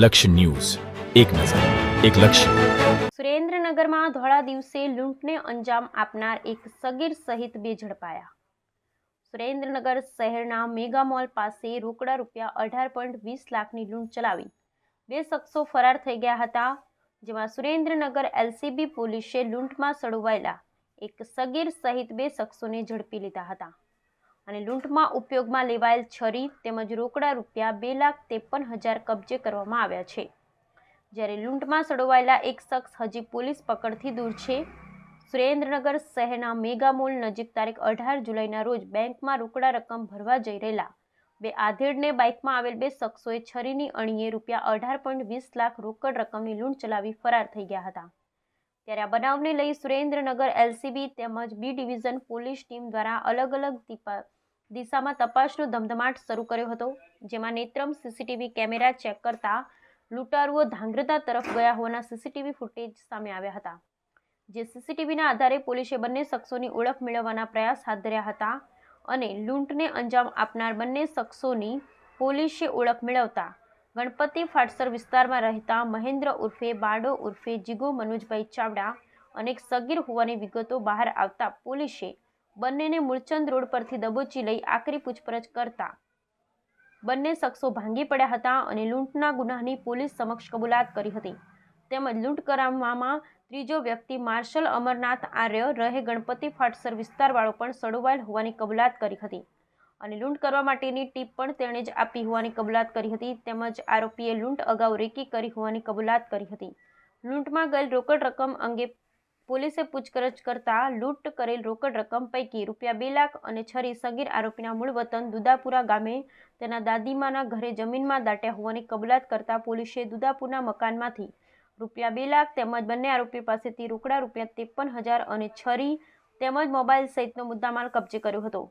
લક્ષ્ય ન્યૂઝ. એક નજર, એક લક્ષ્ય. સુરેન્દ્રનગરમાં ધોળા દિવસે લૂંટને અંજામ આપનાર એક સગીર સહિત બે ઝડપાયા. સુરેન્દ્રનગર શહેરના મેગા મોલ પાસે રોકડા રૂપિયા અઢાર પોઈન્ટ વીસ લાખની લૂંટ ચલાવી. બે શખ્સો ફરાર થઈ ગયા હતા, જેમાં સુરેન્દ્રનગર એલસીબી પોલીસે લૂંટમાં સડવાયેલા એક સગીર સહિત બે શખ્સોને ઝડપી લીધા હતા. અને લૂંટમાં ઉપયોગમાં લેવાયેલ છરી તેમજ રોકડા રૂપિયા બે લાખ ત્રેપન હજાર કબજે કરવામાં આવ્યા છે. જ્યારે લૂંટમાં સડોવાયેલા એક શખ્સ હજી પોલીસ પકડથી દૂર છે, સુરેન્દ્રનગર શહેરના મેગામોલ નજીક તારીખ અઢાર જુલાઈના રોજ બેંકમાં રોકડા રકમ ભરવા જઈ રહેલા બે આધેડને બાઇકમાં આવેલ બે શખ્સોએ છરીની અણીએ રૂપિયા અઢાર પોઈન્ટ વીસ લાખ રોકડ રકમની લૂંટ ચલાવી ફરાર થઈ ગયા હતા. ત્યારે આ બનાવને લઈ સુરેન્દ્રનગર એલસીબી તેમજ બી ડિવિઝન પોલીસ ટીમ દ્વારા અલગ અલગ દીપા દિશામાં તપાસનો ધમધમાટ શરૂ કર્યો હતો, જેમાં નેત્રમ સીસીટીવી કેમેરા ચેક કરતા લૂંટારુઓ ધાંગ્રતા તરફ ગયા હોવાના સીસીટીવી ફૂટેજ સામે આવ્યા હતા. જે સીસીટીવીના આધારે પોલીસે બંને શખ્સોની ઓળખ મેળવવાના પ્રયાસ હાથ ધર્યા હતા અને લૂંટને અંજામ આપનાર બંને શખ્સોની પોલીસે ઓળખ મેળવતા ગણપતિ ફાટસર વિસ્તારમાં રહેતા મહેન્દ્ર ઉર્ફે બાડો ઉર્ફે, જીગો મનોજભાઈ ચાવડા અને સગીર હોવાની વિગતો બહાર આવતા પોલીસે બંનેને મૂળચંદ રોડ પરથી દબોચી લઈ આકરી પૂછપરછ કરતા. બંને શખ્સો ભાંગી પડ્યા હતા અને લૂંટના ગુનાની પોલીસ સમક્ષ કબૂલાત કરી હતી. તેમજ લૂંટ કરાવવામાં ત્રીજો વ્યક્તિ માર્શલ અમરનાથ આર્ય રહે ગણપતિ ફાટસર વિસ્તારવાળો પણ સડોવાયેલ હોવાની કબૂલાત કરી હતી. અને લૂંટ કરવા માટેની ટીપ પણ તેણે જ આપી હોવાની કબૂલાત કરી હતી. તેમજ આરોપીએ લૂંટ અગાઉ રેકી કરી હોવાની કબૂલાત કરી હતી. લૂંટમાં ગયેલ રોકડ રકમ અંગે પોલીસે પૂછપરછ કરતા લૂંટ કરેલ રોકડ રકમ પૈકી રૂપિયા બે લાખ અને છરી સગીર આરોપીના મૂળ વતન દુદાપુરા ગામે તેના દાદીમાના ઘરે જમીનમાં દાટ્યા હોવાની કબૂલાત કરતા પોલીસે દુદાપુરના મકાનમાંથી રૂપિયા બે લાખ તેમજ બંને આરોપી પાસેથી રોકડા રૂપિયા ત્રેપન હજાર અને છરી તેમજ મોબાઈલ સહિતનો મુદ્દામાલ કબજે કર્યો હતો.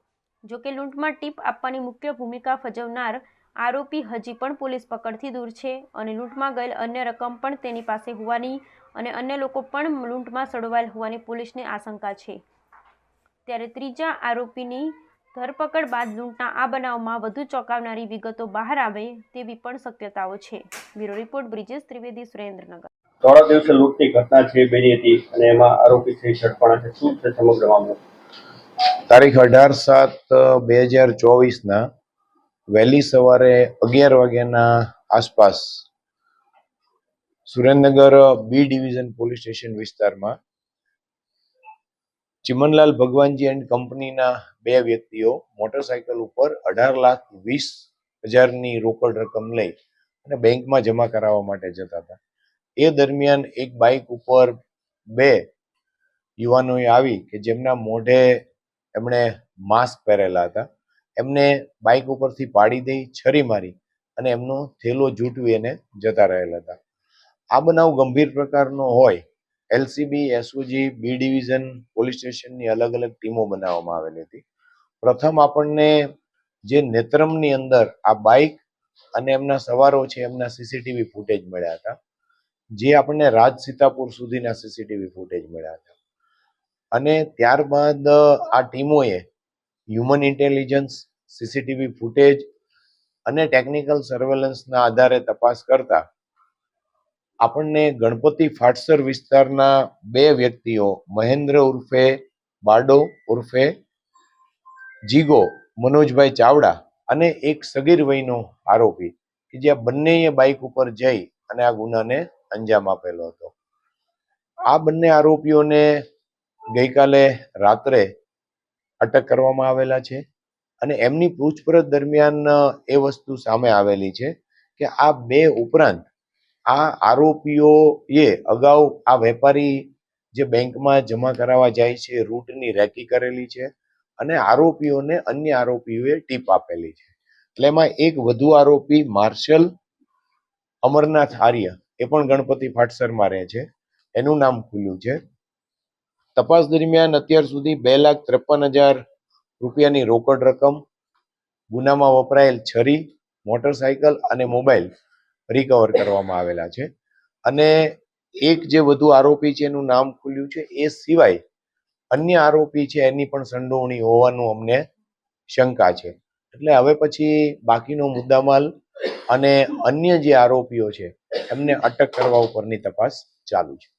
જોકે લૂંટમાં ટીપ આપવાની મુખ્ય ભૂમિકા ભજવનાર આરોપી હજી પણ પોલીસ પકડથી દૂર છે અને લૂંટમાં ગયેલ અન્ય રકમ પણ તેની પાસે હોવાની અને અન્ય લોકો પણ લૂંટમાં સડવાયેલ હોવાની પોલીસને આશંકા છે. ત્યારે ત્રીજા આરોપીની ધરપકડ બાદ લૂંટના આ બનાવમાં વધુ ચોંકાવનારી વિગતો બહાર આવે તેવી પણ શક્યતાઓ છે. Bureau report Brijesh Trivedi Surendranagar. થોડા દિવસે લૂંટની ઘટના છે બની હતી અને એમાં આરોપી છે ઝડપાણા છે. શું છે સમગ્ર મામલો? તારીખ અઢાર સાત બે હજાર ચોવીસના વહેલી સવારે અગિયાર વાગ્યાના આસપાસ Surendranagar B division police station વિસ્તારમાં ચિમનલાલ ભગવાનજી એન્ડ કંપનીના બે વ્યક્તિઓ મોટરસાયકલ ઉપર અઢાર લાખ વીસ હજારની રોકડ રકમ લઈ અને બેંકમાં જમા કરાવવા માટે જતા હતા. એ દરમિયાન એક બાઇક ઉપર બે યુવાનોએ આવી કે જેમના મોઢે એમણે માસ્ક પહેરેલા હતા. એમને બાઇક ઉપરથી પાડી દઈ, છરી મારી અને એમનો થેલો જૂટવી એને જતા રહેલા હતા. આ બનાવ ગંભીર પ્રકારનો હોય LCB SOG B division police સ્ટેશનની અલગ અલગ ટીમો બનાવવામાં આવેલી હતી. પ્રથમ આપણને જે નેત્રમની અંદર આ બાઇક અને એમના સવારો છે, એમના સીસીટીવી ફૂટેજ મળ્યા હતા. જે આપણને રાજ સીતાપુર સુધીના સીસીટીવી ફૂટેજ મળ્યા હતા. અને ત્યારબાદ, આ ટીમોએ હ્યુમન ઇન્ટેલિજન્સ સીસીટીવી ફૂટેજ અને ટેકનિકલ સર્વેલન્સના આધારે તપાસ કરતા આપણને ગણપતિ ફાટસર વિસ્તારના બે વ્યક્તિઓ, મહેન્દ્ર ઉર્ફે બાડો ઉર્ફે જીગો, મનોજભાઈ ચાવડા અને એક સગીર વયનો આરોપી કે જ્યાં બંનેએ બાઇક ઉપર જઈ અને આ ગુનાને અંજામ આપેલો હતો. આ બંને આરોપીઓને ગઈકાલે રાત્રે અટક કરવામાં આવેલા છે અને એમની પૂછપરછ દરમિયાન એ વસ્તુ સામે આવેલી છે કે આ બે ઉપરાંત આ આરોપીઓએ અગાઉ આ વેપારી જે બેંકમાં જમા કરાવવા જાય છે, રૂટની રેકી કરેલી છે અને આરોપીઓને અન્ય આરોપીઓએ ટીપ આપેલી છે. એટલે એમાં એક વધુ આરોપી માર્શલ અમરનાથ આર્ય, એ પણ ગણપતિ ફાટસરમાં રહે છે. એનું નામ ખુલ્યું છે. તપાસ દરમિયાન અત્યાર સુધી બે લાખ ત્રેપન હજાર રૂપિયાની રોકડ રકમ, ગુનામાં વપરાયેલ છરી, મોટરસાયકલ અને મોબાઈલ રિકવર કરવામાં આવેલા છે. અને એક જે વધુ આરોપી છે, એનું નામ ખુલ્યું છે, એ સિવાય અન્ય આરોપી છે, એની પણ સંડોવણી હોવાનું અમને શંકા છે. એટલે હવે પછી બાકીનો મુદ્દામાલ અને અન્ય જે આરોપીઓ છે, એમને અટક કરવા ઉપરની તપાસ ચાલુ છે.